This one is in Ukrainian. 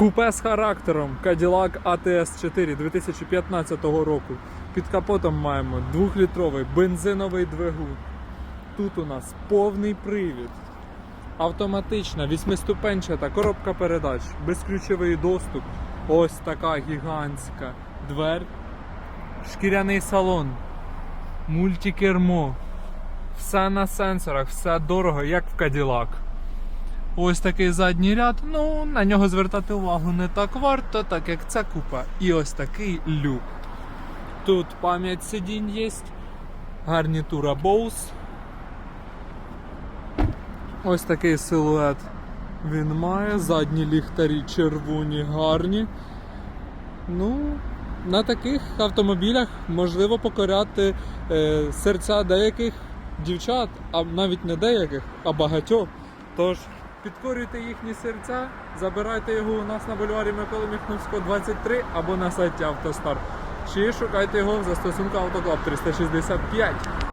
Купе з характером Cadillac ATS 4 2015 року. Під капотом маємо 2-літровий бензиновий двигун. Тут у нас повний привід. Автоматична, восьмиступенчата коробка передач, безключовий доступ. Ось така гігантська дверь. Шкіряний салон, мультикермо. Все на сенсорах, все дорого, як в Cadillac. Ось такий задній ряд. Ну, на нього звертати увагу не так варто, так як це купа. І ось такий люк. Тут пам'ять сидінь є, гарнітура Bose. Ось такий силует він має. Задні ліхтарі червоні, гарні. Ну, на таких автомобілях можливо покоряти е, серця деяких дівчат, а навіть не деяких, а багатьох. Тож підкорюйте їхні серця, забирайте його у нас на бульварі Миколи Міхновського 23 або на сайті Автостар. Чи шукайте його в застосунку Автоклаб 365.